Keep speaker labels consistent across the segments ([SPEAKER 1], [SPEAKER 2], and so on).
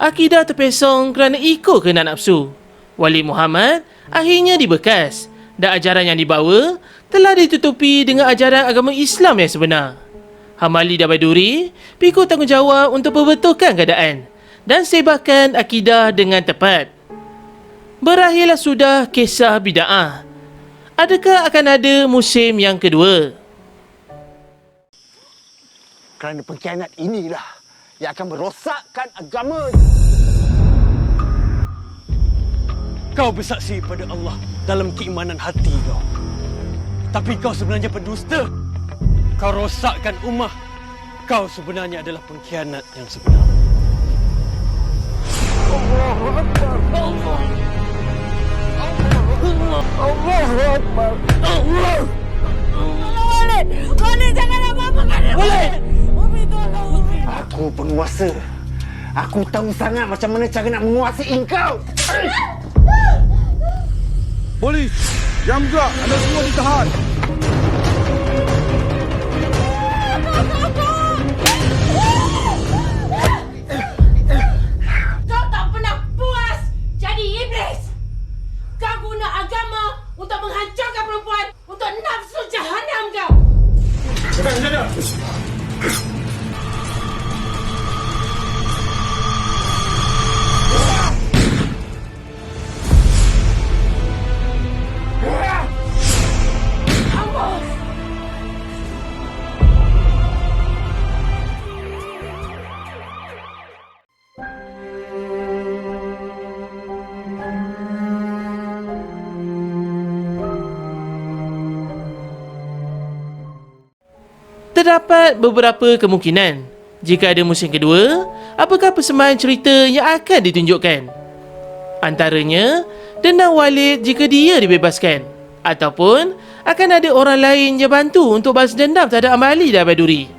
[SPEAKER 1] Akidah terpesong kerana ikut kehendak nafsu. Wali Muhammad akhirnya dibekas dan ajaran yang dibawa telah ditutupi dengan ajaran agama Islam yang sebenar. Hamali dan Baduri pikul tanggungjawab untuk perbetulkan keadaan dan sebarkan akidah dengan tepat. Berakhirlah sudah kisah bida'ah. Adakah akan ada musim yang kedua?
[SPEAKER 2] Kerana pengkhianat inilah yang akan merosakkan agama. Kau bersaksi pada Allah dalam keimanan hati kau. Tapi kau sebenarnya pendusta. Kau rosakkan ummah. Kau sebenarnya adalah pengkhianat yang sebenar.
[SPEAKER 3] Walid! Walid jangan apa-apa kan Walid!
[SPEAKER 2] Aku penguasa. Aku tahu sangat macam mana cara nak menguasai engkau.
[SPEAKER 4] Polis, jam gerak. Anda semua ditahan.
[SPEAKER 3] Kau tak pernah puas jadi iblis. Kau guna agama untuk menghancurkan perempuan untuk nafsu jahanam kau.
[SPEAKER 1] Terdapat beberapa kemungkinan. Jika ada musim kedua, apakah persembahan cerita yang akan ditunjukkan? Antaranya, dendam Walid jika dia dibebaskan. Ataupun, akan ada orang lain yang bantu untuk balas dendam terhadap Ambali dan Baduri.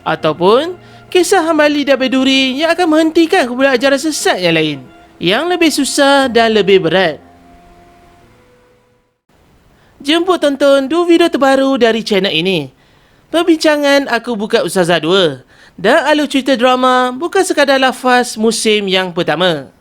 [SPEAKER 1] Ataupun, kisah Ambali dan Baduri yang akan menghentikan kumpulan ajaran sesat yang lain. Yang lebih susah dan lebih berat. Jemput tonton dua video terbaru dari channel ini. Perbincangan Aku Buka Ustazah 2 dan alur cerita drama bukan sekadar lafaz musim yang pertama.